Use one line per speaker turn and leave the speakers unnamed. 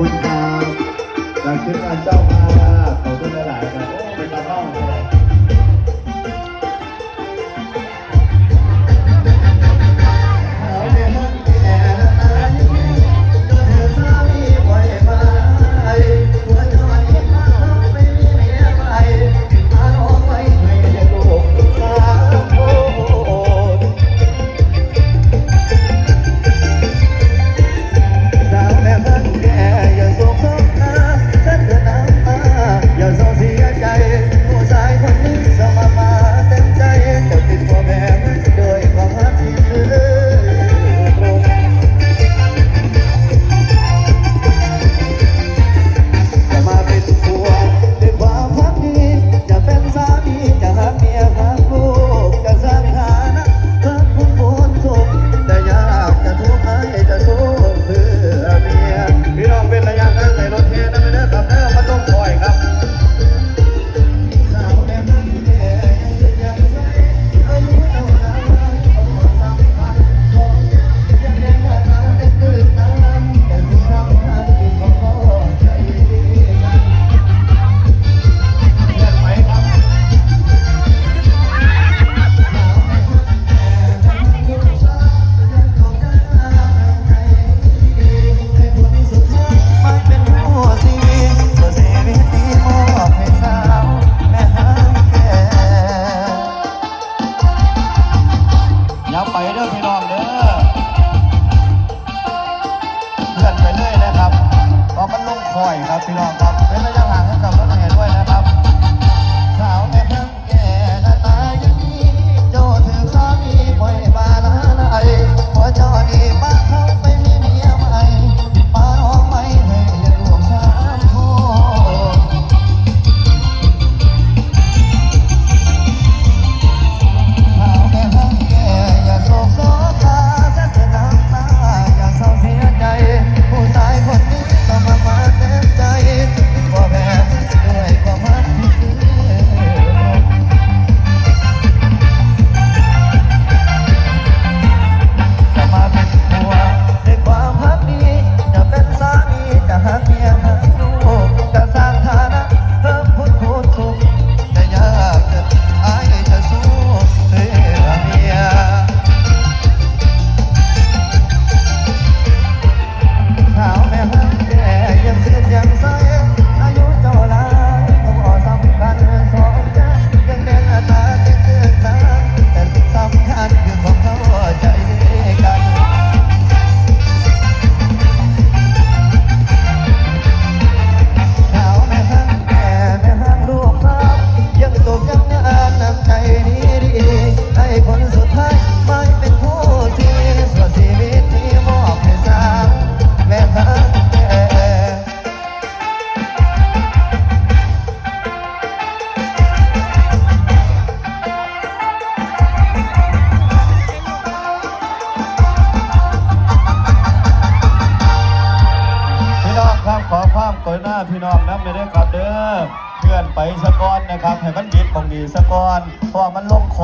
คุณครับจากทีมงานเจ้า
happy. ัวหน้าพี่น้องนะไม่ได้กลับเด้
อเพื่
อนไปสะก้อนนะครับ ให้มั
นดิบของดีสะก้อนเพราะมันลงคอ